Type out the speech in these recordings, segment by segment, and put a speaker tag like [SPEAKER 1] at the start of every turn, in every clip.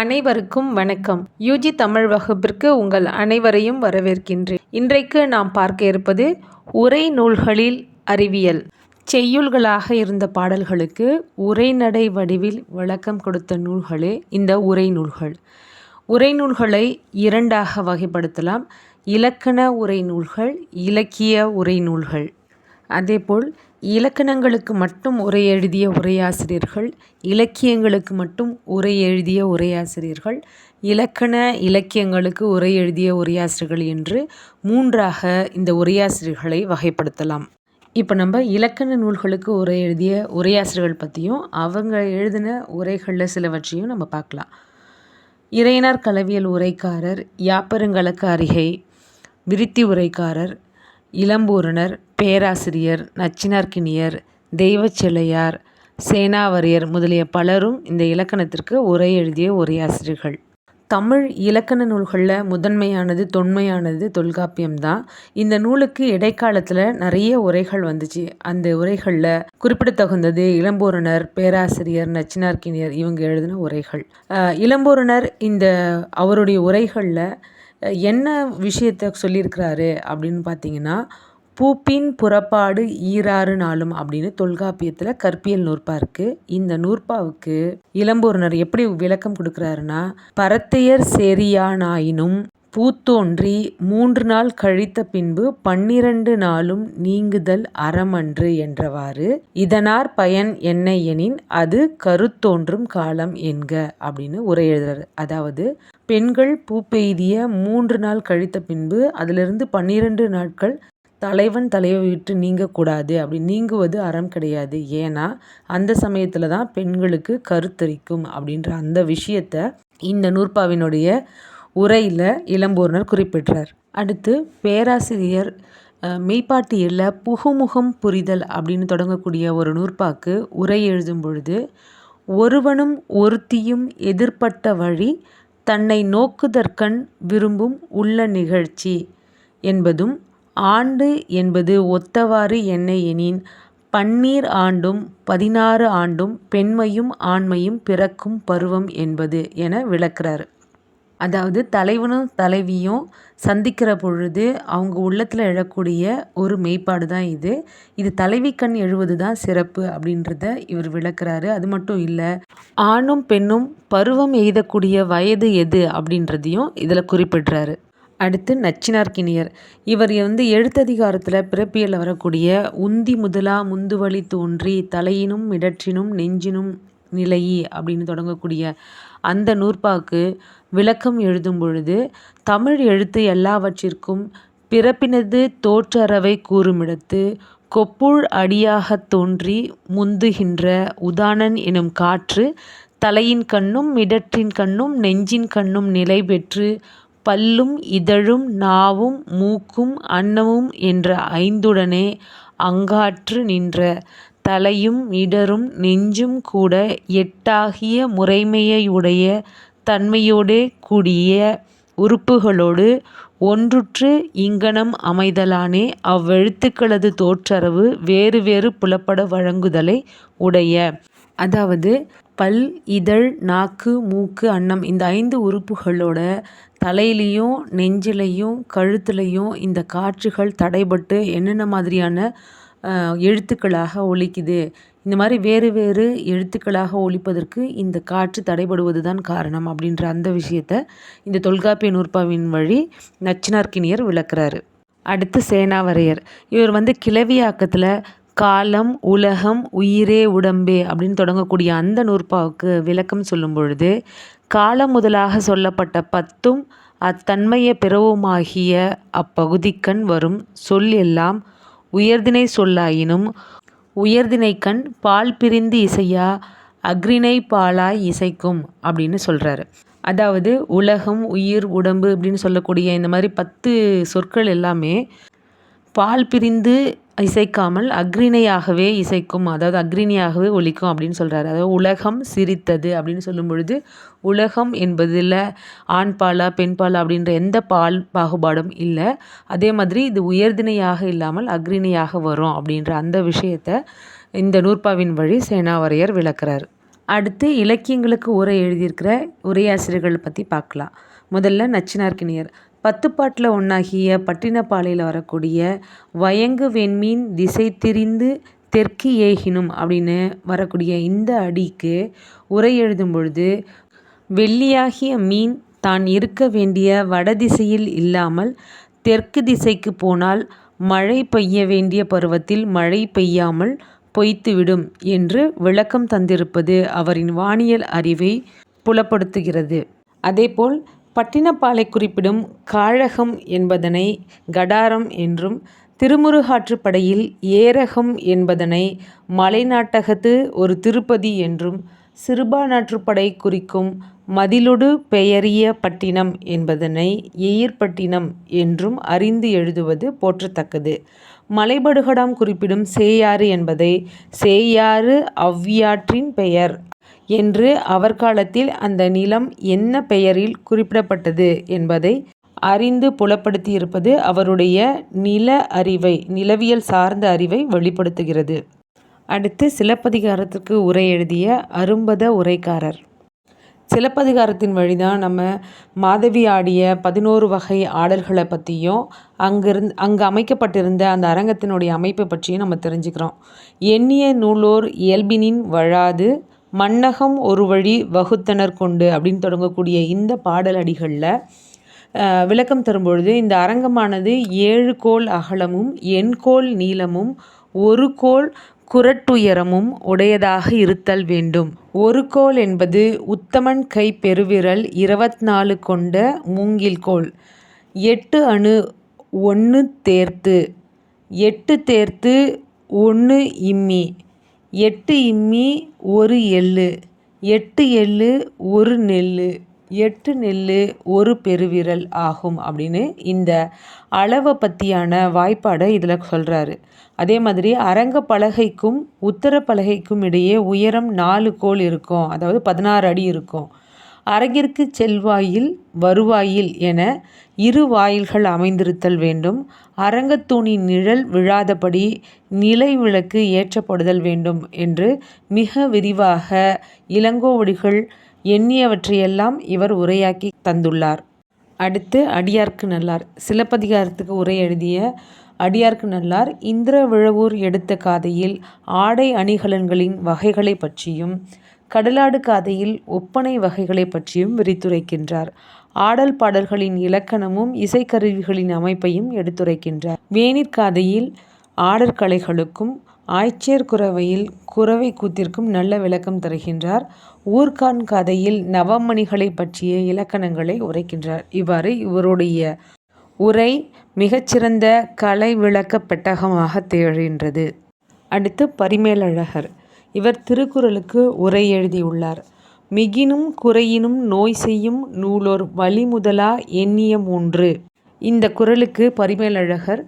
[SPEAKER 1] அனைவருக்கும் வணக்கம். யூஜி தமிழ் வகுப்பிற்கு உங்கள் அனைவரையும் வரவேற்கின்றேன். இன்றைக்கு நாம் பார்க்க இருப்பது உரை நூல்களில் அறிவியல். செய்யுள்களாக இருந்த பாடல்களுக்கு உரைநடை வடிவில் விளக்கம் கொடுத்த நூல்களே இந்த உரை நூல்கள். உரை நூல்களை இரண்டாக வகைப்படுத்தலாம். இலக்கண உரை நூல்கள் இலக்கிய உரை நூல்கள். அதேபோல் இலக்கணங்களுக்கு மட்டும் உரை எழுதிய உரையாசிரியர்கள் இலக்கியங்களுக்கு மட்டும் உரை எழுதிய உரையாசிரியர்கள் இலக்கண இலக்கியங்களுக்கு உரை எழுதிய உரையாசிரியர்கள் என்று மூன்றாக இந்த உரையாசிரியர்களை வகைப்படுத்தலாம். இப்போ நம்ம இலக்கண நூல்களுக்கு உரை எழுதிய உரையாசிரியர்கள் பற்றியும் அவங்க எழுதின உரைகளில் சிலவற்றையும் நம்ம பார்க்கலாம். இறையனார் கலவியல் உரைக்காரர் யாப்பருங்கலக்கு அருகே விருத்தி உரைக்காரர் இளம்பூரணர் பேராசிரியர் நச்சினார்க்கினியர் தெய்வச்செல்லையார் சேனாவரியர் முதலிய பலரும் இந்த இலக்கணத்திற்கு உரை எழுதிய உரையாசிரியர்கள். தமிழ் இலக்கண நூல்களில் முதன்மையானது தொன்மையானது தொல்காப்பியம்தான் இந்த நூலுக்கு இடைக்காலத்தில் நிறைய உரைகள் வந்துச்சு. அந்த உரைகளில் குறிப்பிடத்தகுந்தது இளம்பூரணர் பேராசிரியர் நச்சினார்க்கினியர் இவங்க எழுதின உரைகள். இளம்பூரணர் இந்த அவருடைய உரைகளில் என்ன விஷயத்தை சொல்லியிருக்கிறாரு அப்படின்னு பார்த்தீங்கன்னா பூப்பின் புறப்பாடு ஈராறு நாளும் அப்படின்னு தொல்காப்பியத்தில் கற்பியல் நூற்பா இருக்குது இந்த நூற்பாவுக்கு இளம்பூரணர் எப்படி விளக்கம் கொடுக்குறாருன்னா பரத்தையர் செரியானாயினும் பூத்தோன்றி மூன்று நாள் கழித்த பின்பு பன்னிரண்டு நாளும் நீங்குதல் அறமன்று என்றவாறு இதனார் பயன் என்ன எனின் அது கருத்தோன்றும் காலம் என்க அப்படின்னு உரை எழுதுறாரு. அதாவது பெண்கள் பூ பெய்திய மூன்று நாள் கழித்த பின்பு அதிலிருந்து பன்னிரண்டு நாட்கள் தலைவன் தலைவை விட்டு நீங்கக்கூடாது அப்படி நீங்குவது அறம் கிடையாது. ஏன்னா அந்த சமயத்தில் தான் பெண்களுக்கு கருத்தரிக்கும் அப்படின்ற அந்த விஷயத்த இந்த நூற்பாவினுடைய உரையில் இளம்பூர்ணர் குறிப்பிட்டார் அடுத்து பேராசிரியர் மெய்ப்பாட்டியில் புகுமுகம் புரிதல் அப்படின்னு தொடங்கக்கூடிய ஒரு நூற்பாக்கு உரை எழுதும் பொழுது ஒருவனும் ஒருத்தியும் எதிர்ப்பட்ட வழி தன்னை நோக்குதற்கண் விரும்பும் உள்ள நிகழ்ச்சி என்பதும் ஆண்டு என்பது ஒத்தவாறு என்ன எனின் பன்னீர் ஆண்டும் பதினாறு ஆண்டும் பெண்மையும் ஆண்மையும் பிறக்கும் பருவம் என்பது என விளக்குறார். அதாவது தலைவனும் தலைவியும் சந்திக்கிற பொழுது அவங்க உள்ளத்தில் எழக்கூடிய ஒரு மெய்ப்பாடு தான் இது. இது தலைவி கண் எழுவது தான் சிறப்பு அப்படின்றத இவர் விளக்குறாரு. அது மட்டும் இல்லை ஆணும் பெண்ணும் பருவம் எய்தக்கூடிய வயது எது அப்படின்றதையும் இதில் குறிப்பிடுறாரு. அடுத்து நச்சினார்க்கினியர். இவர் வந்து எழுத்ததிகாரத்தில் பிறப்பியலில் வரக்கூடிய உந்தி முதலா முந்துவழி தோன்றி தலையினும் இடற்றினும் நெஞ்சினும் நிலையி அப்படின்னு தொடங்கக்கூடிய அந்த நூற்பாக்கு விளக்கம் எழுதும் பொழுது தமிழ் எழுத்து எல்லாவற்றிற்கும் பிறப்பினது தோற்றறவை கூறுமிடத்து கொப்புள் அடியாகத் தோன்றி முந்துகின்ற உதானன் எனும் காற்று தலையின் கண்ணும் மிடற்றின் கண்ணும் நெஞ்சின் கண்ணும் நிலை பெற்று பல்லும் இதழும் நாவும் மூக்கும் அன்னமும் என்ற ஐந்துடனே அங்காற்று நின்ற தலையும் இடரும் நெஞ்சும் கூட எட்டாகிய முறைமையுடைய தன்மையோடே கூடிய உறுப்புகளோடு ஒன்றுற்று இங்ஙனம் அமைதலானே அவ்வெழுத்துக்களது தோற்றரவு வேறு வேறு புலப்பட வழங்குதலை உடைய. அதாவது பல் இதழ் நாக்கு மூக்கு அன்னம் இந்த ஐந்து உறுப்புகளோட தலையிலையும் நெஞ்சிலையும் கழுத்துலையும் இந்த காற்றுகள் தடைபட்டு என்னென்ன மாதிரியான எழுத்துக்களாக ஒலிக்குது? இந்த மாதிரி வேறு வேறு எழுத்துக்களாக ஒலிப்பதற்கு இந்த காற்று தடைபடுவது தான் காரணம் அப்படின்ற அந்த விஷயத்த இந்த தொல்காப்பிய நூற்பாவின் வழி நச்சினார்க்கினியர் விளக்குறாரு. அடுத்து சேனாவரையர். இவர் வந்து கிளவியாக்கத்தில் காலம் உலகம் உயிரே உடம்பே அப்படின்னு தொடங்கக்கூடிய அந்த நூற்பாவுக்கு விளக்கம் சொல்லும் பொழுது காலம் முதலாக சொல்லப்பட்ட பத்தும் அத்தன்மைய பிறவுமாகிய அப்பகுதிக்கண் வரும் சொல் எல்லாம் உயர்திணை சொல்லாயினும் உயர்திணைக்கண் பால் பிரிந்து இசையா அக்ரிணை பாலாய் இசைக்கும் அப்படின்னு சொல்கிறாரு அதாவது உலகம் உயிர் உடம்பு அப்படின்னு சொல்லக்கூடிய இந்த மாதிரி பத்து சொற்கள் எல்லாமே பால் பிரிந்து இசைக்காமல் அக்ரிணையாகவே இசைக்கும் அதாவது அக்ரிணியாகவே ஒலிக்கும் அப்படின்னு சொல்கிறாரு அதாவது உலகம் சிரித்தது அப்படின்னு சொல்லும் பொழுது உலகம் என்பதில் ஆண் பாலா பெண் பாலா அப்படின்ற எந்த பால் பாகுபாடும் இல்லை. அதே மாதிரி இது உயர்திணையாக இல்லாமல் அக்ரிணியாக வரும் அப்படின்ற அந்த விஷயத்தை இந்த நூற்பாவின் வழி சேனாவரையர் விளக்குறார். அடுத்து இலக்கியங்களுக்கு உரை எழுதியிருக்கிற உரையாசிரியர்கள் பற்றி பார்க்கலாம். முதல்ல நச்சினார்க்கினியர் பத்துப்பாட்டில் ஒன்றாகிய பட்டினப்பாலையில் வரக்கூடிய வயங்கு வெண்மீன் திசை திரிந்து தெற்கு ஏகினும் அப்படின்னு வரக்கூடிய இந்த அடிக்கு உரை எழுதும் பொழுது வெள்ளியாகிய மீன் தான் இருக்க வேண்டிய வடதிசையில் இல்லாமல் தெற்கு திசைக்கு போனால் மழை பெய்ய வேண்டிய பருவத்தில் மழை பெய்யாமல் பொய்த்துவிடும் என்று விளக்கம் தந்திருப்பது அவரின் வானியல் அறிவை புலப்படுத்துகிறது. அதேபோல் பட்டினப்பாலை குறிப்பிடும் காழகம் என்பதனை கடாரம் என்றும் திருமுருகாற்றுப்படையில் ஏரகம் என்பதனை மலைநாட்டகத்து ஒரு திருப்பதி என்றும் சிறுபானாற்றுப்படை குறிக்கும் மதிலொடு பெயரிய பட்டினம் என்பதனை எயிர்பட்டினம் என்றும் அறிந்து எழுதுவது போற்றத்தக்கது. மலைபடுகடாம் குறிப்பிடும் சேயாறு என்பதை சேயாறு அவ்வியாற்றின் பெயர். என்று அவர் காலத்தில் அந்த நிலம் என்ன பெயரில் குறிப்பிடப்பட்டது என்பதை அறிந்து புலப்படுத்தியிருப்பது அவருடைய நில அறிவை நிலவியல் சார்ந்த அறிவை வெளிப்படுத்துகிறது. அடுத்து சிலப்பதிகாரத்திற்கு உரை எழுதிய அரும்பத உரைக்காரர். சிலப்பதிகாரத்தின் வழி தான் நம்ம மாதவி ஆடிய பதினோரு வகை ஆடல்களை பற்றியும் அங்கிருந் அங்கு அமைக்கப்பட்டிருந்த அந்த அரங்கத்தினுடைய அமைப்பை பற்றியும் நம்ம தெரிஞ்சுக்கிறோம். எண்ணிய நூலோர் இயல்பினின் வழாது மன்னகம் ஒரு வழி வகுத்தனர் கொண்டு அப்படின்னு தொடங்கக்கூடிய இந்த பாடல் அடிகளில் விளக்கம் தரும்பொழுது இந்த அரங்கமானது ஏழு கோல் அகலமும் எண்கோல் நீளமும் ஒரு கோல் குரட்டுயரமும் உடையதாக இருத்தல் வேண்டும். ஒரு கோல் என்பது உத்தமன் கை பெருவிரல் இருபத்நாலு கொண்ட மூங்கில் கோல். எட்டு அணு ஒன்று தேர்த்து. எட்டு தேர்த்து ஒன்று இம்மி. எட்டு இம்மி ஒரு எள்ளு. எட்டு எள்ளு ஒரு நெல் எட்டு நெல் ஒரு பெருவிரல் ஆகும் அப்படின்னு இந்த அளவை பற்றியான வாய்ப்பாடை இதில் சொல்கிறாரு அதே மாதிரி அரங்க பலகைக்கும் உத்தர பலகைக்கும் இடையே உயரம் நாலு கோல் இருக்கும். அதாவது பதினாறு அடி இருக்கும். அரங்கிற்கு செல்வாயில் வருவாயில் என இரு வாயில்கள் அமைந்திருத்தல் வேண்டும். அரங்கத்தூணின் நிழல் விழாதபடி நிலை விளக்கு ஏற்றப்படுதல் வேண்டும் என்று மிக விரிவாக இளங்கோவடிகள் எண்ணியவற்றையெல்லாம் இவர் உரையாக்கி தந்துள்ளார். அடுத்து அடியார்க்கு நல்லார். சிலப்பதிகாரத்துக்கு உரை எழுதிய அடியார்க்கு நல்லார். இந்திர விழவூர் எடுத்த காதையில் ஆடை அணிகலன்களின் வகைகளை பற்றியும் கடலாடு காதையில் ஒப்பனை வகைகளை பற்றியும் விரித்துரைக்கின்றார். ஆடல் பாடல்களின் இலக்கணமும் இசைக்கருவிகளின் அமைப்பையும் எடுத்துரைக்கின்றார். வேணிற்காதையில் ஆடற்கலைகளுக்கும் ஆய்ச்சேர் குறவையில் குரவை கூத்திற்கும் நல்ல விளக்கம் தருகின்றார். ஊர்கான் கதையில் நவமணிகளை பற்றிய இலக்கணங்களை உரைக்கின்றார். இவ்வாறு இவருடைய உரை மிகச்சிறந்த கலை விளக்க பெட்டகமாக திகழ்கின்றது. அடுத்து பரிமேலழகர். இவர் திருக்குறளுக்கு உரை எழுதியுள்ளார். மிகினும் குறையினும் நோய் செய்யும் நூலோர் வழிமுதலா எண்ணிய மூன்று இந்த குரலுக்கு பரிமேலழகர்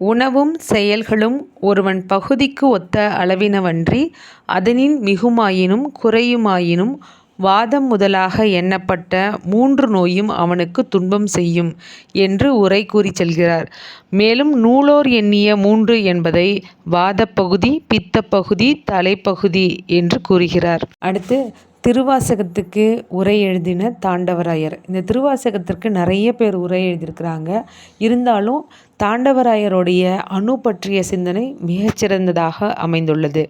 [SPEAKER 1] உணவும் செயல்களும் ஒருவன் பகுதிக்கு ஒத்த அளவினவன்றி அதனின் மிகுமாயினும் குறையுமாயினும் வாதம் முதலாக எண்ணப்பட்ட மூன்று நோயும் அவனுக்கு துன்பம் செய்யும் என்று உரை கூறிச் செல்கிறார். மேலும் நூலோர் எண்ணிய மூன்று என்பதை வாதப்பகுதி பித்தப்பகுதி தலைப்பகுதி என்று கூறுகிறார். அடுத்து திருவாசகத்துக்கு உரை எழுதின தாண்டவராயர். இந்த திருவாசகத்திற்கு நிறைய பேர் உரை எழுதியிருக்கிறாங்க. இருந்தாலும் தாண்டவராயருடைய அணு பற்றிய சிந்தனை மிகச்சிறந்ததாக அமைந்துள்ளது.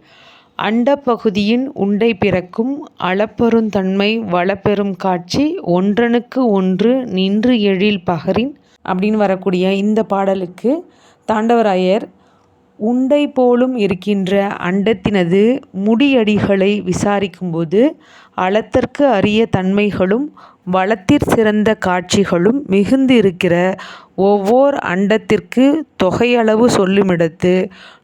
[SPEAKER 1] அண்டப்பகுதியின் உண்டை பிறக்கும் அளப்பெருந்தன்மை வளப்பெரும் காட்சி ஒன்றனுக்கு ஒன்று நின்று எழில் பகரின் அப்படின்னு வரக்கூடிய இந்த பாடலுக்கு தாண்டவராயர் உண்டை போலும் இருக்கின்ற அண்டத்தினது முடியடிகளை விசாரிக்கும்போது அளத்தற்கு அரிய தன்மைகளும் வளத்திற் சிறந்த காட்சிகளும் மிகுந்திருக்கிற ஒவ்வோர் அண்டத்திற்கு தொகையளவு சொல்லுமிடத்து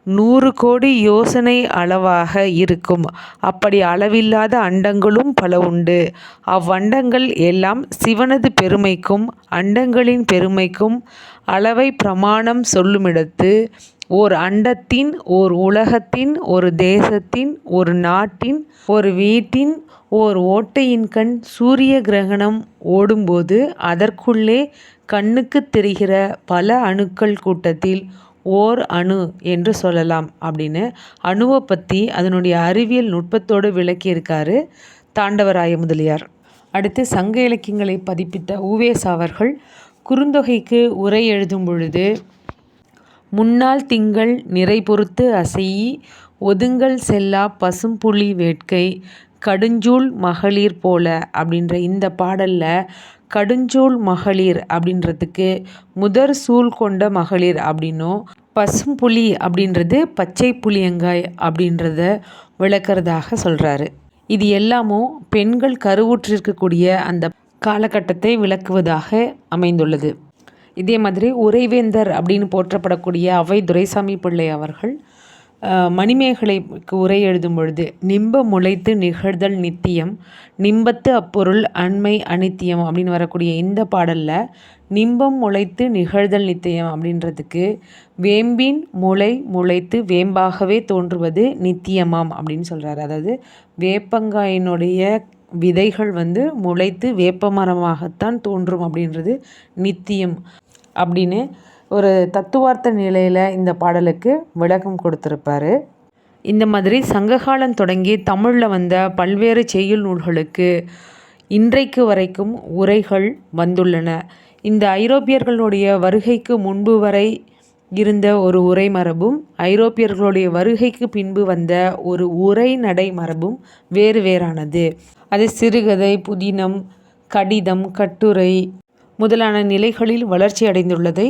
[SPEAKER 1] நூறு கோடி யோசனை அளவாக இருக்கும். அப்படி அளவில்லாத அண்டங்களும் பல உண்டு. அவ்வண்டங்கள் எல்லாம் சிவனது பெருமைக்கும் அண்டங்களின் பெருமைக்கும் அளவை பிரமாணம் சொல்லுமிடத்து ஓர் அண்டத்தின் ஓர் உலகத்தின் ஒரு தேசத்தின் ஒரு நாட்டின் ஒரு வீட்டின் ஓர் ஓட்டையின்கண் சூரிய கிரகணம் ஓடும்போது அதற்குள்ளே கண்ணுக்கு தெரிகிற பல அணுக்கள் கூட்டத்தில் ஓர் அணு என்று சொல்லலாம் அப்படின்னு அணுவை பற்றி அதனுடைய அறிவியல் நுட்பத்தோடு விளக்கியிருக்காரு தாண்டவராய முதலியார். அடுத்து சங்க இலக்கியங்களை பதிப்பித்த உவேசா அவர்கள் குறுந்தொகைக்கு உரை எழுதும் பொழுது முன்னாள் திங்கள் நிறை பொறுத்து அசையி ஒதுங்கல் செல்லா பசும்புலி வேட்கை கடுஞ்சூல் மகளிர் போல அப்படின்ற இந்த பாடலில் கடுஞ்சூல் மகளிர் அப்படின்றதுக்கு முதற் சூல் கொண்ட மகளிர் அப்படின்னும் பசும்புலி அப்படின்றது பச்சை புளியங்காய் அப்படின்றத விளக்கிறதாக சொல்கிறாரு இது எல்லாமும் பெண்கள் கருவுற்றிருக்கக்கூடிய அந்த காலகட்டத்தை விளக்குவதாக அமைந்துள்ளது. இதே மாதிரி உறைவேந்தர் அப்படின்னு போற்றப்படக்கூடிய அவை துரைசாமி பிள்ளை அவர்கள் மணிமேகலைக்கு உரை எழுதும் பொழுது நிம்ப முளைத்து நிகழ்தல் நித்தியம் நிம்பத்து அப்பொருள் அண்மை அனித்தியம் அப்படின்னு வரக்கூடிய இந்த பாடலில் நிம்பம் முளைத்து நிகழ்தல் நித்தியம் அப்படின்றதுக்கு வேம்பின் முளை முளைத்து வேம்பாகவே தோன்றுவது நித்தியமாம் அப்படின்னு சொல்கிறாரு அதாவது வேப்பங்காயினுடைய விதைகள் வந்து முளைத்து வேப்பமரமாகத்தான் தோன்றும் அப்படின்றது நித்தியம். அப்படின்னு ஒரு தத்துவார்த்த நிலையில் இந்த பாடலுக்கு விளக்கம் கொடுத்துருப்பாரு. இந்த மாதிரி சங்ககாலம் தொடங்கி தமிழில் வந்த பல்வேறு செய்யுள் நூல்களுக்கு இன்றைக்கு வரைக்கும் உரைகள் வந்துள்ளன. இந்த ஐரோப்பியர்களுடைய வருகைக்கு முன்பு வரை இருந்த ஒரு உரை மரபும் ஐரோப்பியர்களுடைய வருகைக்கு பின்பு வந்த ஒரு உரை நடை மரபும் வேறு வேறானது. அது சிறுகதை புதினம் கடிதம் கட்டுரை முதலான நிலைகளில் வளர்ச்சி அடைந்துள்ளதை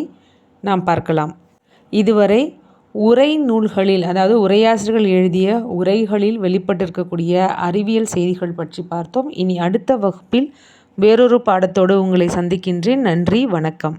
[SPEAKER 1] நாம் பார்க்கலாம். இதுவரை உரை நூல்களில் அதாவது உரையாசிரியர்கள் எழுதிய உரைகளில் வெளிப்பட்டிருக்கக்கூடிய அறிவியல் செய்திகள் பற்றி பார்த்தோம். இனி அடுத்த வகுப்பில் வேறொரு பாடத்தோடு உங்களை சந்திக்கின்றேன். நன்றி வணக்கம்.